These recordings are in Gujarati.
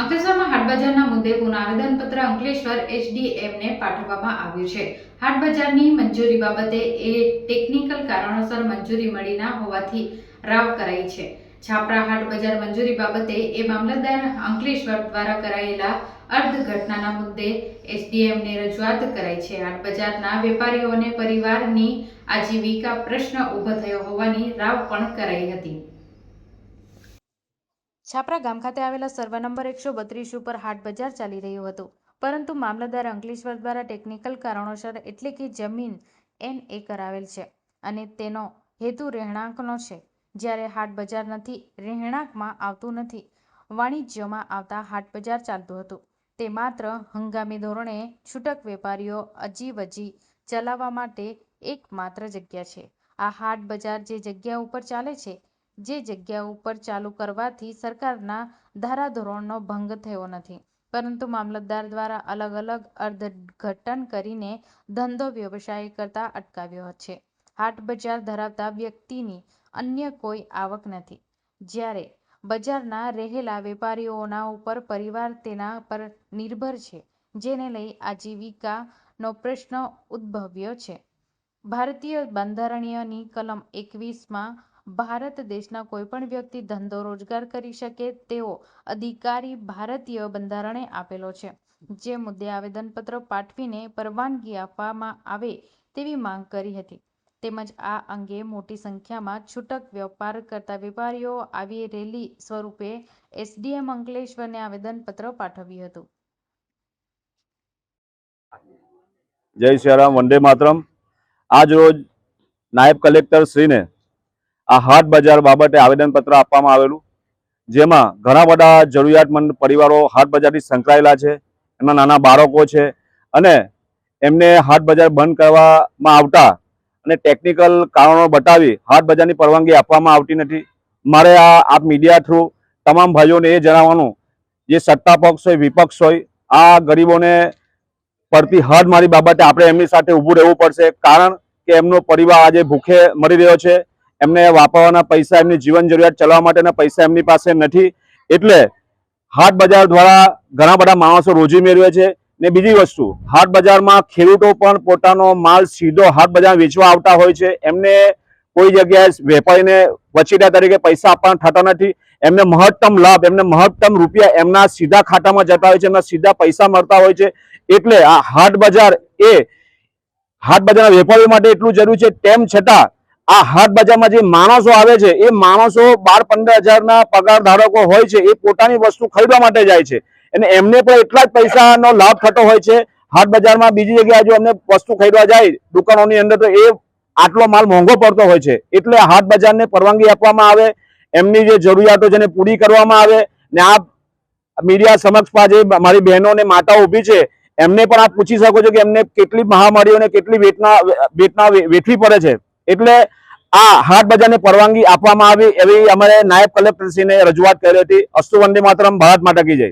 અંકલેશ્વરમાં હાટબજારના મુદ્દે પુનઃ આવેદનપત્ર અંકલેશ્વર એચડીએમને પાઠવવામાં આવ્યું છે. હાટબજારની મંજૂરી બાબતે એ ટેકનિકલ કારણોસર મંજૂરી મળી ના હોવાથી રાવ કરાઈ છે. છાપરા હાટ બજાર મંજૂરી બાબતે એ મામલતદાર અંકલેશ્વર દ્વારા કરાયેલા અર્ધઘટનાના મુદ્દે એસડીએમને રજૂઆત કરાઈ છે. હાટ બજારના વેપારીઓને પરિવારની આજીવિકા પ્રશ્ન ઊભો થયો હોવાની રાવ પણ કરાઈ હતી. છાપરા ગામ ખાતે આવેલા સર્વે નંબર એકસો બત્રીસ ઉપર હાટ બજાર ચાલી રહ્યું હતું. પરંતુ મામલતદાર અંકલેશ્વર દ્વારા ટેકનિકલ કારણોસર એટલે કે જમીન એન એ કરાવેલ છે અને તેનો હેતુ રહેણાંકનો છે. જ્યારે હાટ બજાર નથી, રહેણાંકમાં આવતું નથી. વાણિજ્યમાં આવતા હાટ બજાર ચાલતું હતું. તે માત્ર હંગામી ધોરણે છૂટક વેપારીઓ અજીવજી ચલાવવા માટે એકમાત્ર જગ્યા છે. આ હાટ બજાર જે જગ્યા ઉપર ચાલે છે જે જગ્યા ઉપર ચાલુ કરવાથી સરકારના ધારાધોરણનો ભંગ થયો નથી. પરંતુ મામલતદાર દ્વારા અલગ અલગ અર્થઘટન કરીને ધંધો વ્યવસાય કરતા અટકાવ્યો છે. હાટ બજાર ધરાવતા વ્યક્તિની અન્ય કોઈ આવક નથી. જ્યારે બજારના રહેલા વેપારીઓના ઉપર પરિવાર તેના પર નિર્ભર છે, જેને લઈ આજીવિકાનો પ્રશ્ન ઉદ્ભવ્યો છે. ભારતીય બંધારણીયની કલમ એકવીસમાં ભારત દેશના કોઈપણ વ્યક્તિ ધંધો રોજગાર કરી શકે તેવો અધિકારી ભારતીય બંધારણે આપેલો છે. જે મુદ્દે આવેદનપત્ર પાઠવીને પરવાનગી આપવામાં આવે તેવી માંગ કરી હતી. તેમજ આ અંગે મોટી સંખ્યામાં છૂટક વેપાર કરતા વેપારીઓ આવી રેલી સ્વરૂપે એસડીએમ અંકલેશ્વરને આવેદનપત્ર પાઠવ્યું હતું. જય શ્રીરામ વંદે માતરમ. આજ રોજ નાયબ કલેક્ટર શ્રીને આ હાટ બજાર બાબતે આવેદનપત્ર આપવામાં આવેલું. જેમાં ઘણા બધા જરૂરિયાતમંદ પરિવારો હાટ બજારથી સંકળાયેલા છે. એમના નાના બાળકો છે અને એમને હાટ બજાર બંધ કરવામાં આવતા અને ટેકનિકલ કારણો બતાવી હાટ બજારની પરવાનગી આપવામાં આવતી નથી. મારે આ આપ મીડિયા થ્રુ તમામ ભાઈઓને એ જણાવવાનું, જે સત્તા પક્ષ હોય, વિપક્ષ હોય, આ ગરીબોને પડતી હદ મારી બાબતે આપણે એમની સાથે ઊભું રહેવું પડશે. કારણ કે એમનો પરિવાર આજે ભૂખે મરી રહ્યો છે. એમને વાપરવાના પૈસા, એમની જીવન જરૂરિયાત ચલાવવા માટેના પૈસા એમની પાસે નથી. એટલે હાટ બજાર દ્વારા ઘણા બધા માણસો રોજી મેળવે છે. ને બીજી વસ્તુ, હાટ બજારમાં ખેડૂતો પણ પોતાનો માલ સીધો હાટ બજાર વેચવા આવતા હોય છે. એમને કોઈ જગ્યાએ વેપારીને વચીટા તરીકે પૈસા આપવાના થતા નથી. એમને મહત્તમ લાભ, એમને મહત્તમ રૂપિયા એમના સીધા ખાતામાં જતા હોય છે. એમના સીધા પૈસા મળતા હોય છે. એટલે આ હાટ બજાર એ, હાટ બજારના વેપારીઓ માટે એટલું જરૂરી છે. તેમ છતાં આ હાટ બજારમાં જે માણસો આવે છે, એ માણસો બાર પંદર હજારના પગાર ધારકો હોય છે, એ પોતાની વસ્તુ ખરીદવા માટે જાય છે. અને એમને પણ એટલા જ પૈસાનો લાભ થતો હોય છે. હાટ બજારમાં બીજી જગ્યાએ જો અમને વસ્તુ ખરીદવા જાય, દુકાનોની અંદર તો એ આટલો માલ મોંઘો પડતો હોય છે. એટલે હાટ બજારને પરવાનગી આપવામાં આવે, એમની જે જરૂરિયાતો છે એને પૂરી કરવામાં આવે, ને આ મીડિયા સમક્ષ જે મારી બહેનો અને માતાઓ ઊભી છે, એમને પણ આપ પૂછી શકો છો કે એમને કેટલી મહામારીઓને કેટલી વેટના વેટના વેઠવી પડે છે. એટલે આ હાટ બજારને પરવાનગી આપવામાં આવી એવી અમારે નાયબ કલેક્ટરશ્રીને રજૂઆત કરી હતી. અસ્તુ વંદે માતરમ, ભારત માતા કી જય.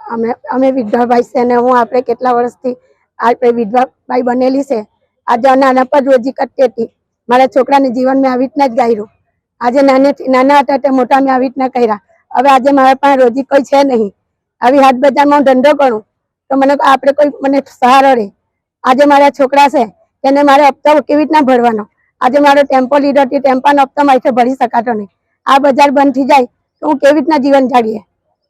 અમે અમે વિધવાભાઈ છે અને હું આપણે કેટલા વર્ષથી આપણે વિધવાભાઈ બનેલી છે. આજે નાના પર રોજી કરતી હતી. મારા છોકરાને જીવન મેં આવી રીતના જ ગાયરું. આજે નાનેથી નાના હતા તે મોટા મેં આવી રીતના કર્યા. હવે આજે મારા પાસે રોજી કોઈ છે નહીં. આવી હાટ બજારમાં હું ધંધો કરું. તો મને, આપણે કોઈ, મને સહારો રહે આજે મારા છોકરા છે. તેને મારે હપ્તા કેવી રીતના ભરવાનો? આજે મારો ટેમ્પો લીધો હતી ટેમ્પાનો હપ્તો મારીથી ભરી શકાતો નહીં. આ બજાર બંધ થઈ જાય તો હું કેવી રીતના જીવન જાળીએ?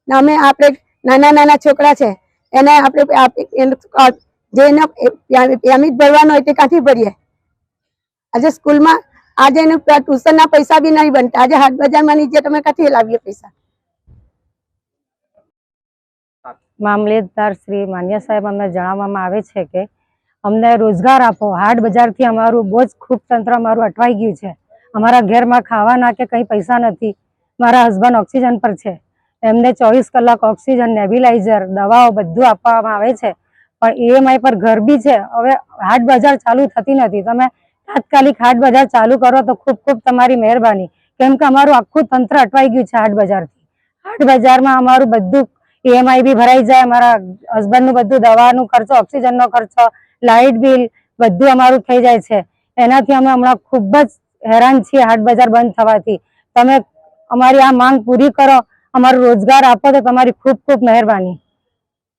ને અમે આપણે નાના નાના છોકરા છે, એને આપણે આપ- જે એનો પેમિટ ભરવાનો હોય તે ક્યાંથી ભરીએ? આજે સ્કૂલમાં આજે એનું ટ્યુશનના પૈસા બી નહીં બનતા. આજે હાટ બજારમાં નીચે તમે ક્યાંથી લાવીએ પૈસા? મામલેદાર શ્રી માન્ય સાહેબ, અમને જણાવવામાં આવે છે કે અમને રોજગાર આપો. હાટ બજારથી અમારું બહુ જ ખૂબ તંત્ર અમારું અટવાઈ ગયું છે. અમારા ઘરમાં ખાવાના કે કંઈ પૈસા નથી. મારા હસબન્ડ ઓક્સિજન પર છે. એમને ચોવીસ કલાક ઓક્સિજન નેબ્યુલાઇઝર દવાઓ બધું આપવામાં આવે છે. પણ ઈએમઆઈ પર ઘર બી છે. હવે હાટ બજાર ચાલુ થતી નથી. તમે તાત્કાલિક હાટ બજાર ચાલુ કરો તો ખૂબ ખૂબ તમારી મહેરબાની. કેમ કે અમારું આખું તંત્ર અટવાઈ ગયું છે હાટ બજારથી. હાટ બજારમાં અમારું બધું ઈએમઆઈ બી ભરાઈ જાય. અમારા હસબન્ડનું બધું દવાનું ખર્ચો ઓક્સિજનનો ખર્ચો લાઇટ બિલ બધું અમારું થઈ જાય છે. એનાથી અમે હમણાં ખૂબ જ હેરાન છીએ હાટ બજાર બંધ થવાથી. તમે અમારી આ માંગ પૂરી કરો, અમારો રોજગાર આપો તો તમારી ખૂબ ખૂબ મહેરબાની.